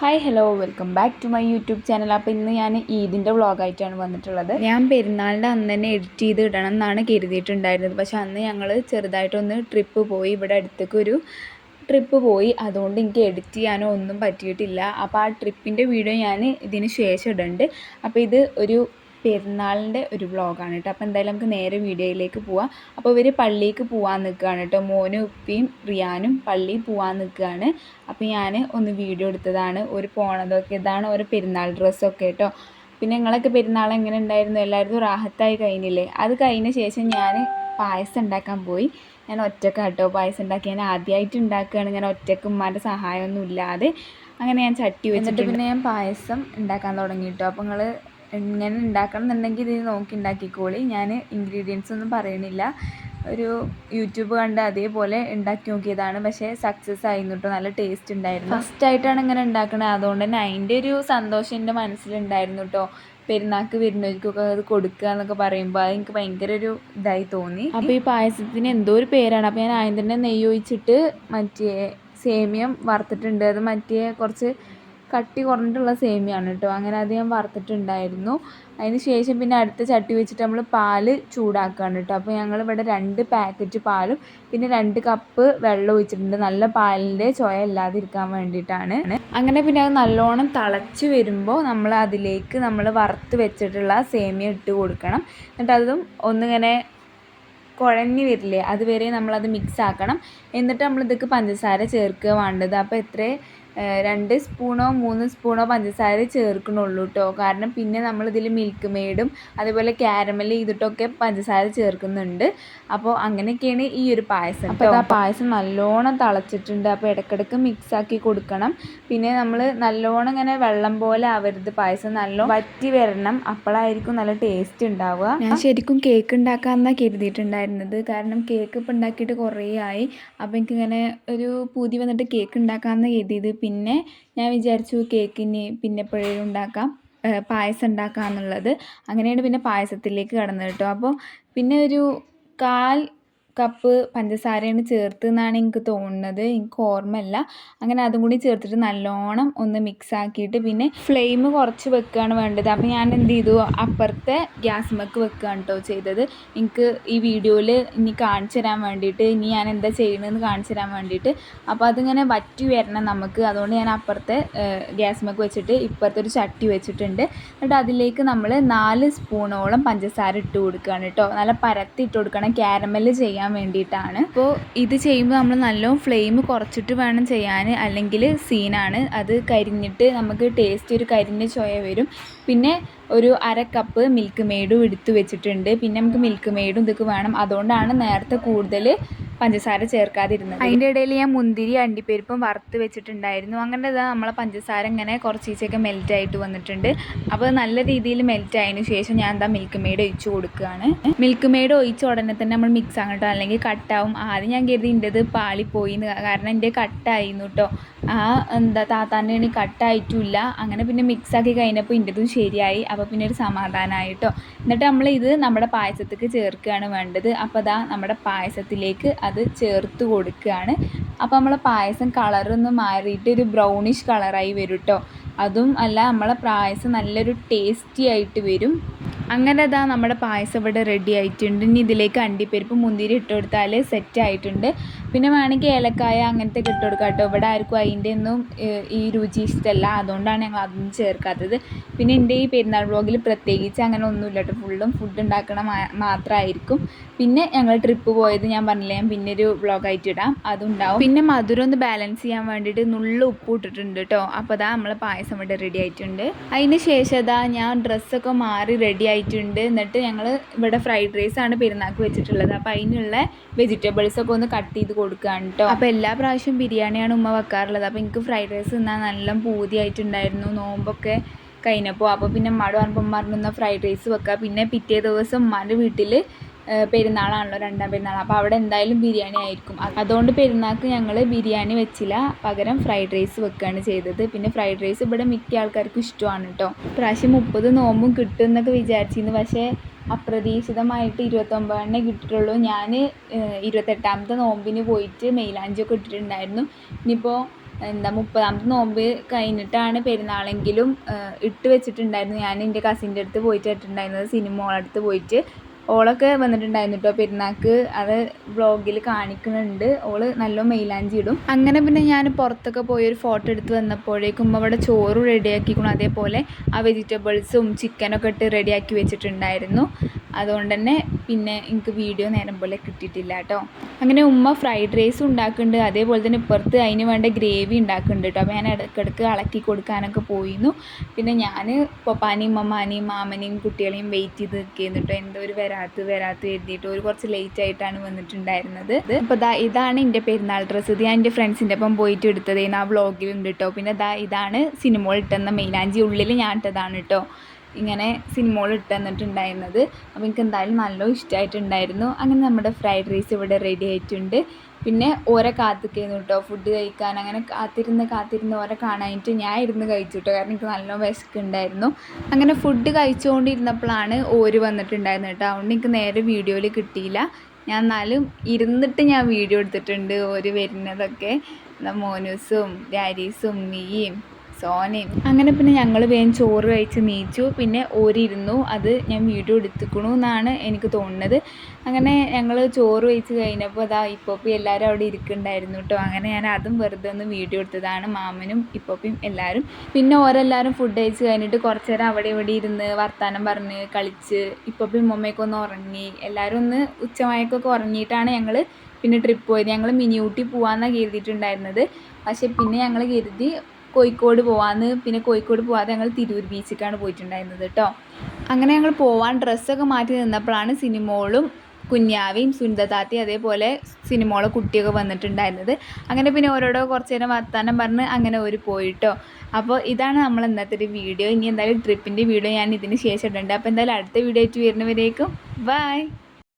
Hi hello welcome back to my YouTube channel അപ്പോൾ ഇന്ന് ഞാൻ ഈദിന്റെ വ്ളോഗായിട്ടാണ് വന്നിട്ടുള്ളത്. ഞാൻ പെരുന്നാളിന്റെ അന്ന് തന്നെ എഡിറ്റ് ചെയ്ത് ഇടണം എന്നാണ് കരുതിയിട്ടുണ്ടായിരുന്നത്. പക്ഷേ അന്ന് ഞങ്ങൾ ചെറുതായിട്ടൊന്ന് ട്രിപ്പ് പോയി. ഇവിടെ അടുത്തേക്ക് ഒരു ട്രിപ്പ് പോയി. അതുകൊണ്ട് എനിക്ക് എഡിറ്റ് ചെയ്യാനോ ഒന്നും പറ്റിയിട്ടില്ല. അപ്പോൾ ആ ട്രിപ്പിന്റെ വീഡിയോ ഞാൻ ഇതിന് ശേഷം ഇടുന്നുണ്ട് അപ്പോൾ ഇത് ഒരു പെരുന്നാളിന്റെ ഒരു വ്ളോഗാണ് കേട്ടോ. അപ്പോൾ എന്തായാലും നമുക്ക് നേരെ വീഡിയോയിലേക്ക് പോവാം. അപ്പോൾ ഇവർ പള്ളിക്ക് പോവാൻ നിൽക്കുകയാണ് കേട്ടോ. മോനും ഉപ്പിയും റിയാനും പള്ളി പോവാൻ നിൽക്കുകയാണ്. അപ്പോൾ ഞാൻ ഒന്ന് വീഡിയോ എടുത്തതാണ് ഒരു പോണതൊക്കെ ഇതാണ് ഒരു പെരുന്നാൾ ഡ്രസ്സൊക്കെ കേട്ടോ. പിന്നെ നിങ്ങളൊക്കെ പെരുന്നാൾ എങ്ങനെ ഉണ്ടായിരുന്നു? എല്ലാവരും റാഹത്തായി കഴിഞ്ഞില്ലേ? അത് കഴിഞ്ഞ ശേഷം ഞാൻ പായസം ഉണ്ടാക്കാൻ പോയി. ഞാൻ ഒറ്റയ്ക്ക് കേട്ടോ. പായസം ഉണ്ടാക്കി ഞാൻ ആദ്യമായിട്ട് ഉണ്ടാക്കുകയാണ്. ഇങ്ങനെ ഒറ്റയ്ക്ക് ഉമ്മാന്റെ സഹായമൊന്നും ഇല്ലാതെ. അങ്ങനെ ഞാൻ ചട്ടി വെച്ചിട്ട് പിന്നെ ഞാൻ പായസം ഉണ്ടാക്കാൻ തുടങ്ങി കേട്ടോ. അപ്പോൾ നിങ്ങൾ ഇങ്ങനെ ഉണ്ടാക്കണം എന്നുണ്ടെങ്കിൽ ഇത് നോക്കി ഉണ്ടാക്കിക്കോളി. ഞാൻ ഇൻഗ്രീഡിയൻസ് ഒന്നും പറയണില്ല. ഒരു യൂട്യൂബ് കണ്ട് അതേപോലെ ഉണ്ടാക്കി നോക്കിയതാണ്. പക്ഷേ സക്സസ് ആയിരുന്നു കേട്ടോ നല്ല ടേസ്റ്റ് ഉണ്ടായിരുന്നു. ഫസ്റ്റ് ആയിട്ടാണ് ഇങ്ങനെ ഉണ്ടാക്കണത്. അതുകൊണ്ട് തന്നെ അതിന്റെ ഒരു സന്തോഷം എന്റെ മനസ്സിലുണ്ടായിരുന്നു കേട്ടോ പെരുന്നാക്ക് വരുന്നവർക്കൊക്കെ അത് കൊടുക്കുക എന്നൊക്കെ പറയുമ്പോൾ അത് എനിക്ക് ഭയങ്കര ഒരു ഇതായി തോന്നി. അപ്പോൾ ഈ പായസത്തിന് എന്തോ ഒരു പേരാണ്. അപ്പോൾ ഞാൻ ആദ്യം തന്നെ നെയ്യ് ഒഴിച്ചിട്ട് മറ്റേ സേമിയം വറുത്തിട്ടുണ്ട്. അത് മറ്റേ കുറച്ച് കട്ടി കുറഞ്ഞിട്ടുള്ള സേമിയാണ് കേട്ടോ. അങ്ങനെ അത് ഞാൻ വറുത്തിട്ടുണ്ടായിരുന്നു. അതിന് ശേഷം പിന്നെ അടുത്ത ചട്ടി വെച്ചിട്ട് നമ്മൾ പാൽ ചൂടാക്കുകയാണ് കേട്ടോ. അപ്പോൾ ഞങ്ങൾ ഇവിടെ രണ്ട് പാക്കറ്റ് പാലും പിന്നെ രണ്ട് കപ്പ് വെള്ളം ഒഴിച്ചിട്ടുണ്ട്. നല്ല പാലിന്റെ ചോയ ഇല്ലാതിരിക്കാൻ വേണ്ടിയിട്ടാണ്. അങ്ങനെ പിന്നെ അത് നല്ലോണം തിളച്ച് വരുമ്പോൾ നമ്മൾ അതിലേക്ക് നമ്മൾ വറുത്ത് വെച്ചിട്ടുള്ള സേമിയ ഇട്ട് കൊടുക്കണം. എന്നിട്ട് അതും ഒന്നിങ്ങനെ കുഴഞ്ഞു വരില്ലേ അതുവരെ നമ്മളത് മിക്സ് ആക്കണം. എന്നിട്ട് നമ്മൾ പഞ്ചസാര ചേർക്കുക വേണ്ടത്. അപ്പോൾ എത്ര രണ്ട് സ്പൂണോ മൂന്ന് സ്പൂണോ പഞ്ചസാര ചേർക്കണുള്ളൂ കേട്ടോ കാരണം പിന്നെ നമ്മളിതിൽ മിൽക്ക് മെയ്ഡും അതുപോലെ ക്യാരമൽ ചെയ്തിട്ടൊക്കെ പഞ്ചസാര ചേർക്കുന്നുണ്ട്. അപ്പോൾ അങ്ങനെയൊക്കെയാണ് ഈ ഒരു പായസം അപ്പോൾ ആ പായസം നല്ലോണം തിളച്ചിട്ടുണ്ട്. അപ്പോൾ ഇടയ്ക്കിടയ്ക്ക് മിക്സ് ആക്കി കൊടുക്കണം. പിന്നെ നമ്മൾ നല്ലോണം ഇങ്ങനെ വെള്ളം പോലെ ആവരുത് പായസം നല്ലോണം വറ്റി വരണം. അപ്പോഴായിരിക്കും നല്ല ടേസ്റ്റ് ഉണ്ടാവുക ഞാൻ ശരിക്കും കേക്ക് ഉണ്ടാക്കാമെന്നാണ് കരുതിയിട്ടുണ്ടായിരുന്നത്. കാരണം കേക്ക് ഇപ്പം ഉണ്ടാക്കിയിട്ട് കുറേ ആയി. അപ്പോൾ എനിക്കിങ്ങനെ ഒരു പൂതി വന്നിട്ട് കേക്ക് ഉണ്ടാക്കാമെന്ന് കരുതിയത്. പിന്നെ ഞാൻ വിചാരിച്ചു കേക്കിന് പിന്നെ എപ്പോഴേലും ഉണ്ടാക്കാം പായസം ഉണ്ടാക്കാം എന്നുള്ളത്. അങ്ങനെയാണ് പിന്നെ പായസത്തിലേക്ക് കടന്നത് കേട്ടോ. അപ്പോൾ പിന്നെ ഒരു കാൽ കപ്പ് പഞ്ചസാരയാണ് ചേർത്ത് എന്നാണ് എനിക്ക് തോന്നുന്നത്. എനിക്ക് ഓർമ്മയില്ല. അങ്ങനെ അതും കൂടി ചേർത്തിട്ട് നല്ലോണം ഒന്ന് മിക്സ് ആക്കിയിട്ട് പിന്നെ ഫ്ലെയിം കുറച്ച് വെക്കുകയാണ് വേണ്ടത്. അപ്പോൾ ഞാൻ എന്ത് ചെയ്തു? അപ്പുറത്തെ ഗ്യാസ് മക്ക് വെക്കുകയാണ് കേട്ടോ ചെയ്തത്. എനിക്ക് ഈ വീഡിയോയിൽ ഇനി കാണിച്ചു തരാൻ വേണ്ടിയിട്ട് ഇനി ഞാൻ എന്താ ചെയ്യണമെന്ന് കാണിച്ചു തരാൻ വേണ്ടിയിട്ട്. അപ്പോൾ അതിങ്ങനെ വറ്റി വരണം നമുക്ക്. അതുകൊണ്ട് ഞാൻ അപ്പുറത്തെ ഗ്യാസ് മക്ക് വെച്ചിട്ട് ഇപ്പുറത്തെ ഒരു ചട്ടി വെച്ചിട്ടുണ്ട്. എന്നിട്ട് അതിലേക്ക് നമ്മൾ നാല് സ്പൂണോളം പഞ്ചസാര ഇട്ട് കൊടുക്കുകയാണ് കേട്ടോ നല്ല പരത്തി ഇട്ട് കൊടുക്കണം. ക്യാരമൽ ചെയ്യാൻ ചെയ്യാൻ വേണ്ടിയിട്ടാണ്. അപ്പോൾ ഇത് ചെയ്യുമ്പോൾ നമ്മൾ നല്ലോണം ഫ്ലെയിം കുറച്ചിട്ട് വേണം ചെയ്യാൻ അല്ലെങ്കിൽ സീനാണ്. അത് കരിഞ്ഞിട്ട് നമുക്ക് ടേസ്റ്റ് ഒരു കരിഞ്ഞ ചോയ വരും. പിന്നെ ഒരു അര കപ്പ് മിൽക്ക് മെയ്ഡും എടുത്തു വെച്ചിട്ടുണ്ട്. പിന്നെ നമുക്ക് മിൽക്ക് മെയ്ഡും ഇതൊക്കെ വേണം. അതുകൊണ്ടാണ് നേരത്തെ കൂടുതൽ പഞ്ചസാര ചേർക്കാതിരുന്നത്. അതിന്റെ ഇടയിൽ ഞാൻ മുന്തിരി അണ്ടിപ്പരിപ്പും വറുത്ത് വെച്ചിട്ടുണ്ടായിരുന്നു. അങ്ങനെ ഇതാ നമ്മളെ പഞ്ചസാര ഇങ്ങനെ കുറച്ചീച്ചൊക്കെ മെൽറ്റ് ആയിട്ട് വന്നിട്ടുണ്ട്. അപ്പോൾ നല്ല രീതിയിൽ മെൽറ്റ് ആയതിനു ശേഷം ഞാൻ എന്താ മിൽക്ക് മെയ്ഡ് ഒഴിച്ച് കൊടുക്കുകയാണ്. മിൽക്ക് മെയ്ഡ് ഒഴിച്ച ഉടനെ തന്നെ നമ്മൾ മിക്സ് ആകട്ടോ അല്ലെങ്കിൽ കട്ടാവും ആദ്യം ഞാൻ കരുതി എന്റെത് പാളിപ്പോയി കാരണം എന്റെ കട്ടായിരുന്നു കേട്ടോ. ആ എന്താ താത്താന്റെ ഇനി കട്ടായിട്ടില്ല അങ്ങനെ പിന്നെ മിക്സ് ആക്കി കഴിഞ്ഞപ്പോൾ ഇന്റെതും ശരിയായി. അപ്പോൾ പിന്നെ ഒരു സമാധാനമായിട്ടോ എന്നിട്ട് നമ്മൾ ഇത് നമ്മുടെ പായസത്തേക്ക് ചേർക്കുകയാണ് വേണ്ടത്. അപ്പോൾ അതാ നമ്മുടെ പായസത്തിലേക്ക് അത് ചേർത്ത് കൊടുക്കുകയാണ്. അപ്പോൾ നമ്മളെ പായസം കളറൊന്ന് മാറിയിട്ട് ഒരു ബ്രൗണിഷ് കളറായി വരും കേട്ടോ അതും അല്ല നമ്മളെ പായസം നല്ലൊരു ടേസ്റ്റി ആയിട്ട് വരും. അങ്ങനെ അതാ നമ്മുടെ പായസം ഇവിടെ റെഡി ആയിട്ടുണ്ട്. ഇനി ഇതിലേക്ക് അണ്ടിപ്പരിപ്പ് മുന്തിരി ഇട്ട് കൊടുത്താൽ സെറ്റ് ആയിട്ടുണ്ട്. പിന്നെ വേണമെങ്കിൽ ഏലക്കായ അങ്ങനത്തെ ഒക്കെ ഇട്ട് കൊടുക്കാം കേട്ടോ. ഇവിടെ ആർക്കും അതിന്റെ ഒന്നും ഈ രുചി ഇഷ്ടമല്ല അതുകൊണ്ടാണ് ഞങ്ങൾ അതൊന്നും ചേർക്കാത്തത്. പിന്നെ എന്റെ ഈ പെരുന്നാൾ വ്ളോഗിൽ പ്രത്യേകിച്ച് അങ്ങനെ ഒന്നുമില്ല കേട്ടോ. ഫുള്ളും ഫുഡ് ഉണ്ടാക്കണ മാത്രമായിരിക്കും പിന്നെ ഞങ്ങൾ ട്രിപ്പ് പോയത് ഞാൻ പറഞ്ഞില്ലേ ഞാൻ പിന്നെ ഒരു വ്ളോഗായിട്ട് ഇടാം. അതുണ്ടാവും പിന്നെ മധുരം ഒന്ന് ബാലൻസ് ചെയ്യാൻ വേണ്ടിയിട്ട് നുള്ള ഉപ്പ് ഇട്ടിട്ടുണ്ട് കേട്ടോ. അപ്പോൾ അതാ നമ്മളെ പായസം ഇവിടെ റെഡി ആയിട്ടുണ്ട്. അതിന് ശേഷം അതാ ഞാൻ ഡ്രസ്സൊക്കെ മാറി റെഡി ആയിട്ടുണ്ട്. എന്നിട്ട് ഞങ്ങൾ ഇവിടെ ഫ്രൈഡ് റൈസ് ആണ് പെരുന്നാൾക്ക് വെച്ചിട്ടുള്ളത്. അപ്പോൾ അതിനുള്ള വെജിറ്റബിൾസ് ഒക്കെ ഒന്ന് കട്ട് ചെയ്ത് കൊടുക്കുകയാണ് കേട്ടോ അപ്പോൾ എല്ലാ പ്രാവശ്യവും ബിരിയാണിയാണ് ഉമ്മ വെക്കാറുള്ളത്. അപ്പോൾ എനിക്ക് ഫ്രൈഡ് റൈസ് തിന്നാൻ നല്ല പൂതിയായിട്ടുണ്ടായിരുന്നു. നോമ്പൊക്കെ കഴിഞ്ഞപ്പോൾ അപ്പോൾ പിന്നെ ഉമ്മാട് പറഞ്ഞപ്പോൾ പറഞ്ഞു ഫ്രൈഡ് റൈസ് വെക്കുക പിന്നെ പിറ്റേ ദിവസം ഉമ്മാന്റെ വീട്ടിൽ പെരുന്നാളാണല്ലോ രണ്ടാം പെരുന്നാൾ. അപ്പോൾ അവിടെ എന്തായാലും ബിരിയാണി ആയിരിക്കും. അതുകൊണ്ട് പെരുന്നാൾക്ക് ഞങ്ങൾ ബിരിയാണി വെച്ചില്ല. പകരം ഫ്രൈഡ് റൈസ് വെക്കുകയാണ് ചെയ്തത്. പിന്നെ ഫ്രൈഡ് റൈസ് ഇവിടെ മിക്ക ആൾക്കാർക്കും ഇഷ്ടമാണ് കേട്ടോ പ്രാവശ്യം മുപ്പത് നോമ്പും കിട്ടും എന്നൊക്കെ വിചാരിച്ചിരുന്നു. പക്ഷേ അപ്രതീക്ഷിതമായിട്ട് ഇരുപത്തൊമ്പതെണ്ണേ കിട്ടിയിട്ടുള്ളൂ. ഞാൻ ഇരുപത്തെട്ടാമത്തെ നോമ്പിന് പോയിട്ട് മെയിലാഞ്ചിയൊക്കെ ഇട്ടിട്ടുണ്ടായിരുന്നു. ഇനിയിപ്പോൾ എന്താ മുപ്പതാമത്തെ നോമ്പ് കഴിഞ്ഞിട്ടാണ് പെരുന്നാളെങ്കിലും ഇട്ട് വെച്ചിട്ടുണ്ടായിരുന്നു. ഞാൻ എന്റെ കസിന്റെ അടുത്ത് പോയിട്ട് ഇട്ടിട്ടുണ്ടായിരുന്നത്. സിനിമകളടുത്ത് പോയിട്ട്. ഓളൊക്കെ വന്നിട്ടുണ്ടായിരുന്നു കേട്ടോ പെരുന്നാക്ക്. അത് വ്ളോഗിൽ കാണിക്കുന്നുണ്ട്. ഓൾ നല്ല മെയിലാഞ്ചി ഇടും. അങ്ങനെ പിന്നെ ഞാൻ പുറത്തൊക്കെ പോയി ഒരു ഫോട്ടോ എടുത്ത് വന്നപ്പോഴേക്കും അവിടെ ചോറ് റെഡിയാക്കിക്കണം അതേപോലെ ആ വെജിറ്റബിൾസും ചിക്കനൊക്കെ ഇട്ട് റെഡിയാക്കി വെച്ചിട്ടുണ്ടായിരുന്നു. അതുകൊണ്ട് തന്നെ പിന്നെ എനിക്ക് വീഡിയോ നേരം പോലെ കിട്ടിയിട്ടില്ല കേട്ടോ. അങ്ങനെ ഉമ്മ ഫ്രൈഡ് റൈസ് ഉണ്ടാക്കുന്നുണ്ട്. അതേപോലെ തന്നെ ഇപ്പുറത്ത് അതിന് വേണ്ട ഗ്രേവി ഉണ്ടാക്കുന്നുണ്ട് കേട്ടോ. അപ്പോൾ ഞാൻ ഇടയ്ക്കിടയ്ക്ക് ഇളക്കി കൊടുക്കാനൊക്കെ പോയിരുന്നു. പിന്നെ ഞാൻ പപ്പാനെയും മമ്മാനെയും മാമനെയും കുട്ടികളെയും വെയിറ്റ് ചെയ്ത് നിൽക്കുന്നു കേട്ടോ. എന്തോ ഒരു വരാത്ത് വരാത്ത് എഴുതിയിട്ട് ഒരു കുറച്ച് ലേറ്റ് ആയിട്ടാണ് വന്നിട്ടുണ്ടായിരുന്നത്. അപ്പോൾ ദാ ഇതാണ് എന്റെ പെരുന്നാൾ ഡ്രസ്സ് ഇത് ഞാൻ എന്റെ ഫ്രണ്ട്സിന്റെ ഒപ്പം പോയിട്ട് എടുത്തത്. ആ വ്ളോഗിലുണ്ട് കേട്ടോ. പിന്നെ ദാ ഇതാണ് സിനിമ ഇട്ടെന്ന മെയിനാഞ്ചി. ഉള്ളിൽ ഞാൻ ഇട്ടതാണ് കേട്ടോ. ഇങ്ങനെ സിനിമകൾ ഇട്ട് തന്നിട്ടുണ്ടായിരുന്നത്. അപ്പോൾ എനിക്ക് എന്തായാലും നല്ല ഇഷ്ടമായിട്ടുണ്ടായിരുന്നു അങ്ങനെ നമ്മുടെ ഫ്രൈഡ് റൈസ് ഇവിടെ റെഡി ആയിട്ടുണ്ട്. പിന്നെ ഓരെ കാത്തിക്കുന്നു കേട്ടോ ഫുഡ് കഴിക്കാൻ. അങ്ങനെ കാത്തിരുന്ന് കാത്തിരുന്ന് ഓരെ കാണാനായിട്ട് ഞാൻ ഇരുന്ന് കഴിച്ചു കേട്ടോ കാരണം എനിക്ക് നല്ല വിശക്കുണ്ടായിരുന്നു. അങ്ങനെ ഫുഡ് കഴിച്ചുകൊണ്ടിരുന്നപ്പോഴാണ് ഓര് വന്നിട്ടുണ്ടായിരുന്നത് കേട്ടോ അതുകൊണ്ട് എനിക്ക് നേരെ വീഡിയോയിൽ കിട്ടിയില്ല. ഞാൻ എന്നാലും ഇരുന്നിട്ട് ഞാൻ വീഡിയോ എടുത്തിട്ടുണ്ട് ഓര് വരുന്നതൊക്കെ. മോനൂസും ഡാരീസും നീയും സോനയും. അങ്ങനെ പിന്നെ ഞങ്ങൾ വേഗം ചോറ് കഴിച്ച് നീച്ചു. പിന്നെ ഓരിരുന്നു. അത് ഞാൻ വീഡിയോ എടുത്തുക്കണു എന്നാണ് എനിക്ക് തോന്നുന്നത്. അങ്ങനെ ഞങ്ങൾ ചോറ് കഴിച്ച് കഴിഞ്ഞപ്പോൾ അതാ ഇപ്പോപ്പി എല്ലാവരും അവിടെ ഇരിക്കുന്നുണ്ടായിരുന്നു കേട്ടോ അങ്ങനെ ഞാൻ അതും വെറുതെ ഒന്ന് വീഡിയോ എടുത്തതാണ് മാമനും ഇപ്പോപ്പിയും എല്ലാവരും പിന്നെ ഓരെല്ലാവരും ഫുഡ് കഴിച്ച് കഴിഞ്ഞിട്ട് കുറച്ച് നേരം അവിടെ ഇവിടെ ഇരുന്ന് വർത്തമാനം പറഞ്ഞ് കളിച്ച് ഇപ്പോപ്പിയും ഉമ്മയൊക്കെ ഒന്ന് ഉറങ്ങി. എല്ലാവരും ഒന്ന് ഉച്ചമയക്കൊക്കെ ഉറങ്ങിയിട്ടാണ് ഞങ്ങൾ പിന്നെ ട്രിപ്പ് പോയത്. ഞങ്ങൾ മിനി ഊട്ടി പോകാമെന്നാണ് കരുതിയിട്ടുണ്ടായിരുന്നത്. പക്ഷേ പിന്നെ ഞങ്ങൾ കരുതി കോഴിക്കോട് പോവാന്ന്. പിന്നെ കോഴിക്കോട് പോവാതെ ഞങ്ങൾ തിരൂർ ബീച്ചിലേക്കാണ് പോയിട്ടുണ്ടായിരുന്നത് കേട്ടോ അങ്ങനെ ഞങ്ങൾ പോവാൻ ഡ്രസ്സൊക്കെ മാറ്റി നിന്നപ്പോഴാണ് സിനിമോളും കുഞ്ഞാവിയും സുനിതതാത്തി അതേപോലെ സിനിമകളെ കുട്ടിയൊക്കെ വന്നിട്ടുണ്ടായിരുന്നത്. അങ്ങനെ പിന്നെ ഓരോരോ കുറച്ച് നേരം വർത്താനം പറഞ്ഞ് അങ്ങനെ ഒരു പോയിട്ടോ അപ്പോൾ ഇതാണ് നമ്മൾ ഇന്നത്തെ ഒരു വീഡിയോ. ഇനി എന്തായാലും ട്രിപ്പിന്റെ വീഡിയോ ഞാൻ ഇതിന് ശേഷം ഇടുന്നുണ്ട് അപ്പോൾ എന്തായാലും അടുത്ത വീഡിയോ ആയിട്ട് വരുന്നവരേക്കും. ബൈ